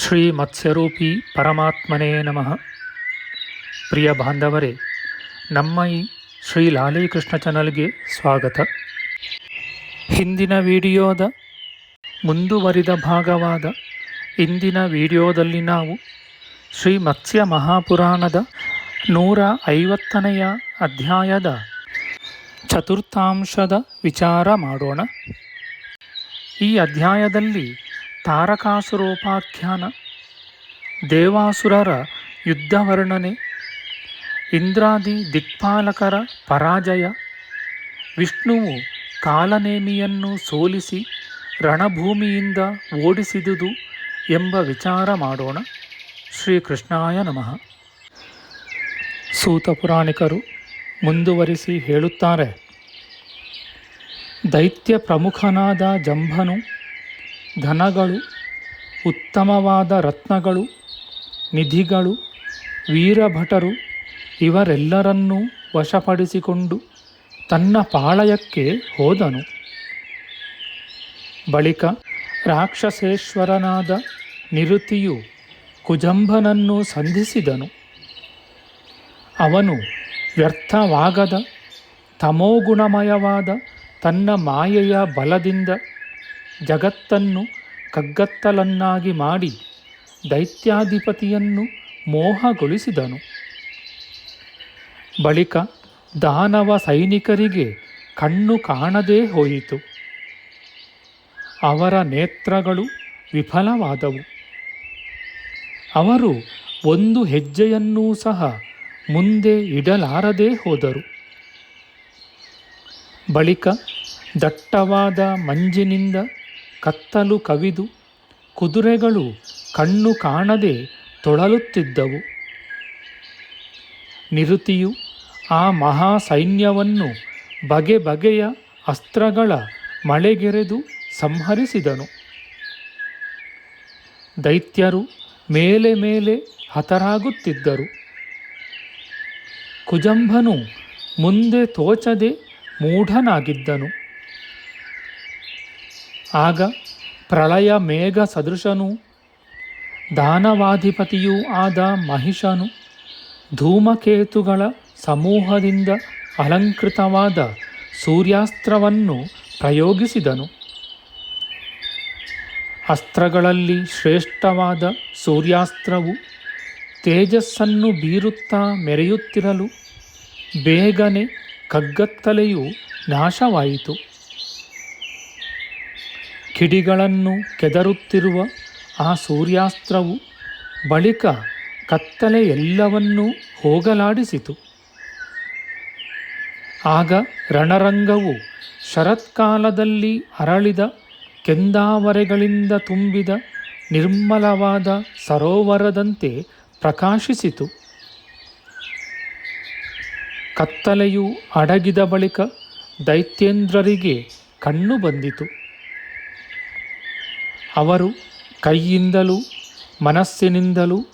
ಶ್ರೀ ಮತ್ಸ್ಯರೂಪಿ ಪರಮಾತ್ಮನೇ ನಮಃ. ಪ್ರಿಯ ಬಾಂಧವರೇ, ನಮ್ಮ ಈ ಶ್ರೀ ಲಾಲೀಕೃಷ್ಣ ಚಾನಲ್ಗೆ ಸ್ವಾಗತ. ಹಿಂದಿನ ವಿಡಿಯೋದ ಮುಂದುವರಿದ ಭಾಗವಾದ ಇಂದಿನ ವಿಡಿಯೋದಲ್ಲಿ ನಾವು ಶ್ರೀ ಮತ್ಸ್ಯ ಮಹಾಪುರಾಣದ ನೂರ ಐವತ್ತನೆಯ ಅಧ್ಯಾಯದ ಚತುರ್ಥಾಂಶದ ವಿಚಾರ ಮಾಡೋಣ. ಈ ಅಧ್ಯಾಯದಲ್ಲಿ ತಾರಕಾಸುರೋಪಾಖ್ಯಾನ. ದೇವಾಸುರರ ಯುದ್ಧ ವರ್ಣನೆ ಇಂದ್ರಾದಿ ದಿಕ್ಪಾಲಕರ ಪರಾಜಯ. ವಿಷ್ಣುವು ಕಾಲನೇಮಿಯನ್ನು ಸೋಲಿಸಿ ರಣಭೂಮಿಯಿಂದ ಓಡಿಸಿದುದು ಎಂಬ ವಿಚಾರ ಮಾಡೋಣ. ಶ್ರೀಕೃಷ್ಣಾಯ ನಮಃ. ಸೂತ ಪುರಾಣಿಕರು ಮುಂದುವರಿಸಿ ಹೇಳುತ್ತಾರೆ. ದೈತ್ಯ ಪ್ರಮುಖನಾದ ಜಂಭನು ಧನಗಳು, ಉತ್ತಮವಾದ ರತ್ನಗಳು, ನಿಧಿಗಳು, ವೀರಭಟರು ಇವರೆಲ್ಲರನ್ನೂ ವಶಪಡಿಸಿಕೊಂಡು ತನ್ನ ಪಾಳಯಕ್ಕೆ ಹೋದನು. ಬಳಿಕ ರಾಕ್ಷಸೇಶ್ವರನಾದ ನಿರುತಿಯು ಕುಜಂಭನನ್ನು ಸಂಧಿಸಿದನು. ಅವನು ವ್ಯರ್ಥವಾಗದ ತಮೋಗುಣಮಯವಾದ ತನ್ನ ಮಾಯೆಯ ಬಲದಿಂದ ಜಗತ್ತನ್ನು ಕಗ್ಗತ್ತಲನ್ನಾಗಿ ಮಾಡಿ ದೈತ್ಯಾಧಿಪತಿಯನ್ನು ಮೋಹಗೊಳಿಸಿದನು. ಬಳಿಕ ದಾನವ ಸೈನಿಕರಿಗೆ ಕಣ್ಣು ಕಾಣದೇ ಹೋಯಿತು. ಅವರ ನೇತ್ರಗಳು ವಿಫಲವಾದವು. ಅವರು ಒಂದು ಹೆಜ್ಜೆಯನ್ನೂ ಸಹ ಮುಂದೆ ಇಡಲಾರದೇ ಹೋದರು. ಬಳಿಕ ದಟ್ಟವಾದ ಮಂಜಿನಿಂದ ಕತ್ತಲು ಕವಿದು ಕುದುರೆಗಳು ಕಣ್ಣು ಕಾಣದೆ ತೊಳಲುತ್ತಿದ್ದವು. ನಿರುತಿಯು ಆ ಮಹಾ ಸೈನ್ಯವನ್ನು ಬಗೆ ಬಗೆಯ ಅಸ್ತ್ರಗಳ ಮಳೆಗೆರೆದು ಸಂಹರಿಸಿದನು. ದೈತ್ಯರು ಮೇಲೆ ಮೇಲೆ ಹತರಾಗುತ್ತಿದ್ದರು. ಕುಜಂಭನು ಮುಂದೆ ತೋಚದೆ ಮೂಢನಾಗಿದ್ದನು. ಆಗ ಪ್ರಳಯ ಮೇಘ ಸದೃಶನೂ, ದಾನವಾಧಿಪತಿಯೂ ಆದ ಮಹಿಷನು, ಧೂಮಕೇತುಗಳ ಸಮೂಹದಿಂದ ಅಲಂಕೃತವಾದ ಸೂರ್ಯಾಸ್ತ್ರವನ್ನು ಪ್ರಯೋಗಿಸಿದನು. ಅಸ್ತ್ರಗಳಲ್ಲಿ ಶ್ರೇಷ್ಠವಾದ ಸೂರ್ಯಾಸ್ತ್ರವು ತೇಜಸ್ಸನ್ನು ಬೀರುತ್ತಾ ಮೆರೆಯುತ್ತಿರಲು ಬೇಗನೆ ಕಗ್ಗತ್ತಲೆಯು ನಾಶವಾಯಿತು. ಕಿಡಿಗಳನ್ನು ಕೆದರುತ್ತಿರುವ ಆ ಸೂರ್ಯಾಸ್ತ್ರವು ಬಳಿಕ ಕತ್ತಲೆ ಎಲ್ಲವನ್ನೂ ಹೋಗಲಾಡಿಸಿತು. ಆಗ ರಣರಂಗವು ಶರತ್ಕಾಲದಲ್ಲಿ ಅರಳಿದ ಕೆಂದಾವರೆಗಳಿಂದ ತುಂಬಿದ ನಿರ್ಮಲವಾದ ಸರೋವರದಂತೆ ಪ್ರಕಾಶಿಸಿತು. ಕತ್ತಲೆಯು ಅಡಗಿದ ಬಳಿಕ ದೈತ್ಯೇಂದ್ರರಿಗೆ ಕಣ್ಣು ಬಂದಿತು. ಅವರು ಕೈಯಿಂದಲೂ ಮನಸ್ಸಿನಿಂದಲೂ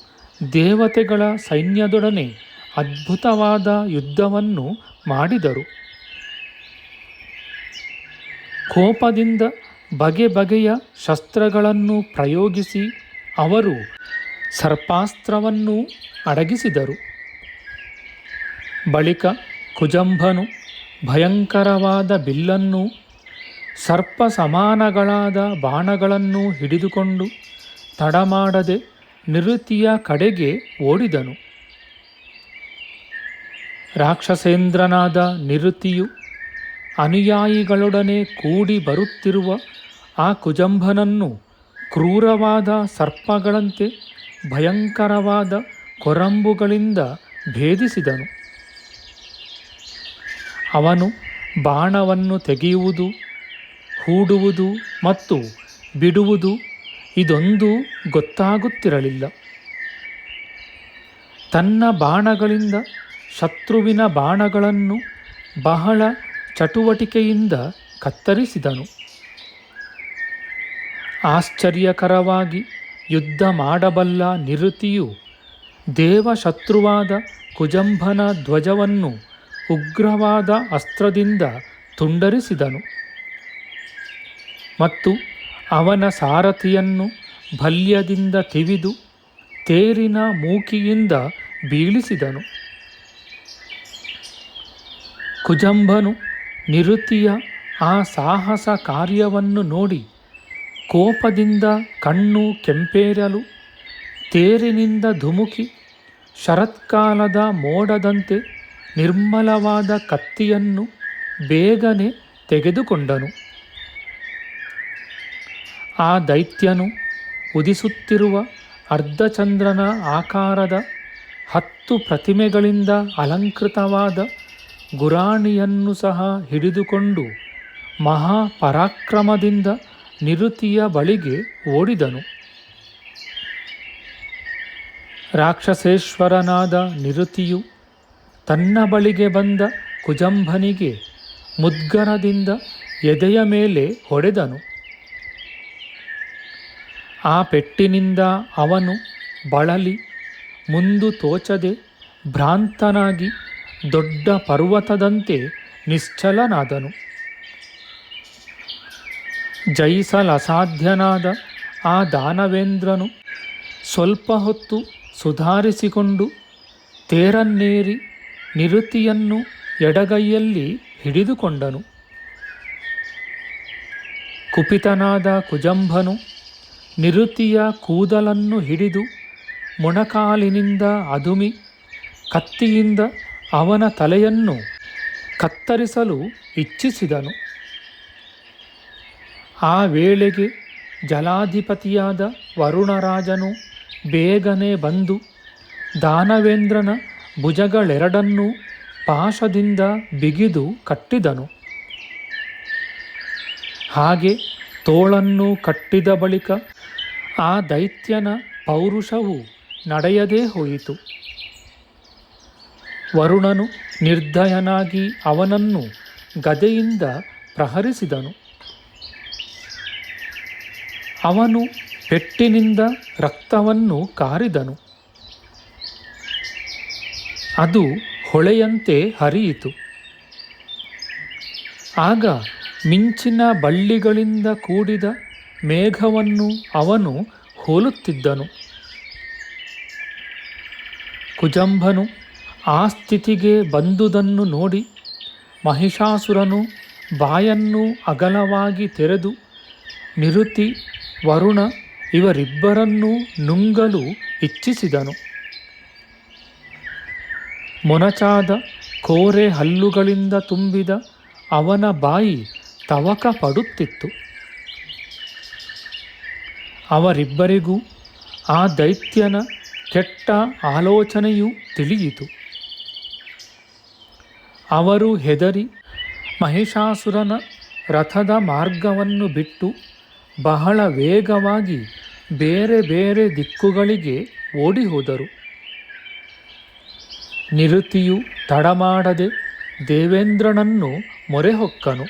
ದೇವತೆಗಳ ಸೈನ್ಯದೊಡನೆ ಅದ್ಭುತವಾದ ಯುದ್ಧವನ್ನು ಮಾಡಿದರು. ಕೋಪದಿಂದ ಬಗೆ ಬಗೆಯ ಶಸ್ತ್ರಗಳನ್ನು ಪ್ರಯೋಗಿಸಿ ಅವರು ಸರ್ಪಾಸ್ತ್ರವನ್ನು ಅಡಗಿಸಿದರು. ಬಳಿಕ ಕುಜಂಭನು ಭಯಂಕರವಾದ ಬಿಲ್ಲನ್ನು ಸರ್ಪ ಸಮಾನಗಳಾದ ಬಾಣಗಳನ್ನು ಹಿಡಿದುಕೊಂಡು ತಡಮಾಡದೆ ನಿರುತಿಯ ಕಡೆಗೆ ಓಡಿದನು. ರಾಕ್ಷಸೇಂದ್ರನಾದ ನಿರುತಿಯು ಅನುಯಾಯಿಗಳೊಡನೆ ಕೂಡಿ ಬರುತ್ತಿರುವ ಆ ಕುಜಂಭನನ್ನು ಕ್ರೂರವಾದ ಸರ್ಪಗಳಂತೆ ಭಯಂಕರವಾದ ಕೊರಂಬುಗಳಿಂದ ಭೇದಿಸಿದನು. ಅವನು ಬಾಣವನ್ನು ತೆಗೆಯುವುದು ಹೂಡುವುದು ಮತ್ತು ಬಿಡುವುದು ಇದೊಂದು ಗೊತ್ತಾಗುತ್ತಿರಲಿಲ್ಲ. ತನ್ನ ಬಾಣಗಳಿಂದ ಶತ್ರುವಿನ ಬಾಣಗಳನ್ನು ಬಹಳ ಚಟುವಟಿಕೆಯಿಂದ ಕತ್ತರಿಸಿದನು. ಆಶ್ಚರ್ಯಕರವಾಗಿ ಯುದ್ಧ ಮಾಡಬಲ್ಲ ನಿರುತಿಯು ದೇವಶತ್ರುವಾದ ಕುಜಂಭನ ಧ್ವಜವನ್ನು ಉಗ್ರವಾದ ಅಸ್ತ್ರದಿಂದ ತುಂಡರಿಸಿದನು. ಮತ್ತು ಅವನ ಸಾರಥಿಯನ್ನು ಭಲ್ಯದಿಂದ ತಿವಿದು ತೇರಿನ ಮೂಕಿಯಿಂದ ಬೀಳಿಸಿದನು. ಕುಜಂಬನು ನಿರುತಿಯ ಆ ಸಾಹಸ ಕಾರ್ಯವನ್ನು ನೋಡಿ ಕೋಪದಿಂದ ಕಣ್ಣು ಕೆಂಪೇರಲು ತೇರಿನಿಂದ ಧುಮುಕಿ ಶರತ್ಕಾಲದ ಮೋಡದಂತೆ ನಿರ್ಮಲವಾದ ಕತ್ತಿಯನ್ನು ಬೇಗನೆ ತೆಗೆದುಕೊಂಡನು. ಆ ದೈತ್ಯನು ಉದಿಸುತ್ತಿರುವ ಅರ್ಧಚಂದ್ರನ ಆಕಾರದ ಹತ್ತು ಪ್ರತಿಮೆಗಳಿಂದ ಅಲಂಕೃತವಾದ ಗುರಾಣಿಯನ್ನು ಸಹ ಹಿಡಿದುಕೊಂಡು ಮಹಾಪರಾಕ್ರಮದಿಂದ ನಿರುತಿಯ ಬಳಿಗೆ ಓಡಿದನು. ರಾಕ್ಷಸೇಶ್ವರನಾದ ನಿರುತಿಯು ತನ್ನ ಬಳಿಗೆ ಬಂದ ಕುಜಂಭನಿಗೆ ಮುದ್ಗರದಿಂದ ಎದೆಯ ಮೇಲೆ ಹೊಡೆದನು. ಆ ಪೆಟ್ಟಿನಿಂದ ಅವನು ಬಳಲಿ, ಮುಂದು ತೋಚದೆ ಭ್ರಾಂತನಾಗಿ ದೊಡ್ಡ ಪರ್ವತದಂತೆ ನಿಶ್ಚಲನಾದನು. ಜಯಿಸಲಸಾಧ್ಯನಾದ ಆ ದಾನವೇಂದ್ರನು ಸ್ವಲ್ಪ ಹೊತ್ತು ಸುಧಾರಿಸಿಕೊಂಡು ತೇರನ್ನೇರಿ ನಿರುತಿಯನ್ನು ಎಡಗೈಯಲ್ಲಿ ಹಿಡಿದುಕೊಂಡನು. ಕುಪಿತನಾದ ಕುಜಂಭನು ನಿರುತಿಯ ಕೂದಲನ್ನು ಹಿಡಿದು ಮೊಣಕಾಲಿನಿಂದ ಅದುಮಿ, ಕತ್ತಿಯಿಂದ ಅವನ ತಲೆಯನ್ನು ಕತ್ತರಿಸಲು ಇಚ್ಛಿಸಿದನು. ಆ ವೇಳೆಗೆ ಜಲಾಧಿಪತಿಯಾದ ವರುಣರಾಜನು ಬೇಗನೆ ಬಂದು ದಾನವೇಂದ್ರನ ಭುಜಗಳೆರಡನ್ನೂ ಪಾಶದಿಂದ ಬಿಗಿದು ಕಟ್ಟಿದನು. ಹಾಗೆ ತೋಳನ್ನು ಕಟ್ಟಿದ ಬಳಿಕ ಆ ದೈತ್ಯನ ಪೌರುಷವು ನಡೆಯದೇ ಹೋಯಿತು. ವರುಣನು ನಿರ್ದಯನಾಗಿ ಅವನನ್ನು ಗದೆಯಿಂದ ಪ್ರಹರಿಸಿದನು. ಅವನು ಪೆಟ್ಟಿನಿಂದ ರಕ್ತವನ್ನು ಕಾರಿದನು. ಅದು ಹೊಳೆಯಂತೆ ಹರಿಯಿತು. ಆಗ ಮಿಂಚಿನ ಬಳ್ಳಿಗಳಿಂದ ಕೂಡಿದ ಮೇಘವನ್ನು ಅವನು ಹೋಲುತ್ತಿದ್ದನು. ಕುಜಂಭನು ಆ ಸ್ಥಿತಿಗೆ ಬಂದುದನ್ನು ನೋಡಿ ಮಹಿಷಾಸುರನು ಬಾಯನ್ನು ಅಗಲವಾಗಿ ತೆರೆದು ನಿರುತಿ, ವರುಣ ಇವರಿಬ್ಬರನ್ನೂ ನುಂಗಲು ಇಚ್ಛಿಸಿದನು. ಮೊನಚಾದ ಕೋರೆ ಹಲ್ಲುಗಳಿಂದ ತುಂಬಿದ ಅವನ ಬಾಯಿ ತವಕ ಪಡುತ್ತಿತ್ತು ಅವರಿಬ್ಬರಿಗೂ ಆ ದೈತ್ಯನ ಕೆಟ್ಟ ಆಲೋಚನೆಯು ತಿಳಿಯಿತು. ಅವರು ಹೆದರಿ ಮಹಿಷಾಸುರನ ರಥದ ಮಾರ್ಗವನ್ನು ಬಿಟ್ಟು ಬಹಳ ವೇಗವಾಗಿ ಬೇರೆ ಬೇರೆ ದಿಕ್ಕುಗಳಿಗೆ ಓಡಿ ಹೋದರು ನಿರುತಿಯು ತಡಮಾಡದೆ ದೇವೇಂದ್ರನನ್ನು ಮೊರೆಹೊಕ್ಕನು.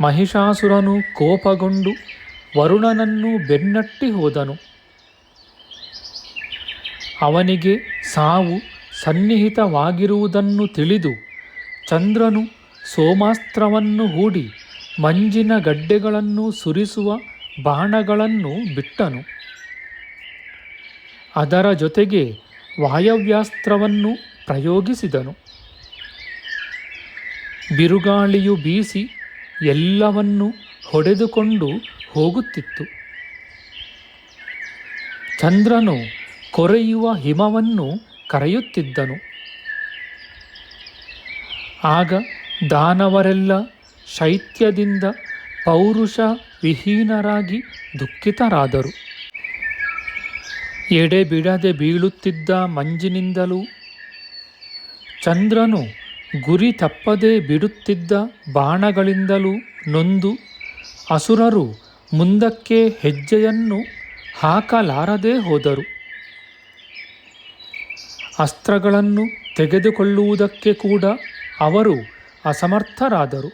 ಮಹಿಷಾಸುರನು ಕೋಪಗೊಂಡು ವರುಣನನ್ನು ಬೆನ್ನಟ್ಟಿ ಹೋದನು. ಅವನಿಗೆ ಸಾವು ಸನ್ನಿಹಿತವಾಗಿರುವುದನ್ನು ತಿಳಿದು ಚಂದ್ರನು ಸೋಮಾಸ್ತ್ರವನ್ನು ಹೂಡಿ ಮಂಜಿನ ಗಡ್ಡೆಗಳನ್ನು ಸುರಿಸುವ ಬಾಣಗಳನ್ನು ಬಿಟ್ಟನು. ಅದರ ಜೊತೆಗೆ ವಾಯವ್ಯಾಸ್ತ್ರವನ್ನು ಪ್ರಯೋಗಿಸಿದನು. ಬಿರುಗಾಳಿಯು ಬೀಸಿ ಎಲ್ಲವನ್ನು ಹೊಡೆದುಕೊಂಡು ಹೋಗುತ್ತಿತ್ತು. ಚಂದ್ರನು ಕೊರೆಯುವ ಹಿಮವನ್ನು ಕರೆಯುತ್ತಿದ್ದನು. ಆಗ ದಾನವರೆಲ್ಲ ಶೈತ್ಯದಿಂದ ಪೌರುಷ ವಿಹೀನರಾಗಿ ದುಃಖಿತರಾದರು. ಎಡೆ ಬಿಡದೆ ಬೀಳುತ್ತಿದ್ದ ಮಂಜಿನಿಂದಲೂ ಚಂದ್ರನು ಗುರಿ ತಪ್ಪದೆ ಬಿಡುತ್ತಿದ್ದ ಬಾಣಗಳಿಂದಲೂ ನೊಂದು ಅಸುರರು ಮುಂದಕ್ಕೆ ಹೆಜ್ಜೆಯನ್ನು ಹಾಕಲಾರದೆ ಹೋದರು. ಅಸ್ತ್ರಗಳನ್ನು ತೆಗೆದುಕೊಳ್ಳುವುದಕ್ಕೆ ಕೂಡ ಅವರು ಅಸಮರ್ಥರಾದರು.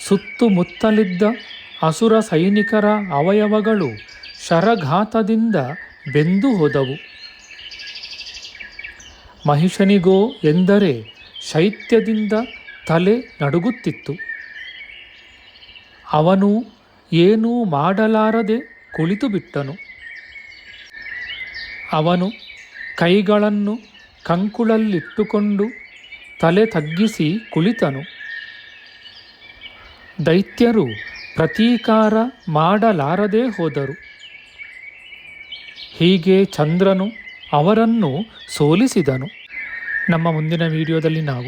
ಸುತ್ತುಮುತ್ತಲಿದ್ದ ಅಸುರ ಸೈನಿಕರ ಅವಯವಗಳು ಶರಘಾತದಿಂದ ಬೆಂದು ಹೋದವು. ಮಹಿಷನಿಗೋ ಎಂದರೆ ಶೈತ್ಯದಿಂದ ತಲೆ ನಡುಗುತ್ತಿತ್ತು. ಅವನು ಏನೂ ಮಾಡಲಾರದೆ ಕುಳಿತು ಬಿಟ್ಟನು. ಅವನು ಕೈಗಳನ್ನು ಕಂಕುಳಲ್ಲಿಟ್ಟುಕೊಂಡು ತಲೆ ತಗ್ಗಿಸಿ ಕುಳಿತನು. ದೈತ್ಯರು ಪ್ರತೀಕಾರ ಮಾಡಲಾರದೆ ಹೋದರು. ಹೀಗೆ ಚಂದ್ರನು ಅವರನ್ನು ಸೋಲಿಸಿದನು. ನಮ್ಮ ಮುಂದಿನ ವಿಡಿಯೋದಲ್ಲಿ ನಾವು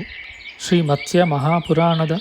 ಶ್ರೀ ಮತ್ಸ್ಯ ಮಹಾಪುರಾಣದ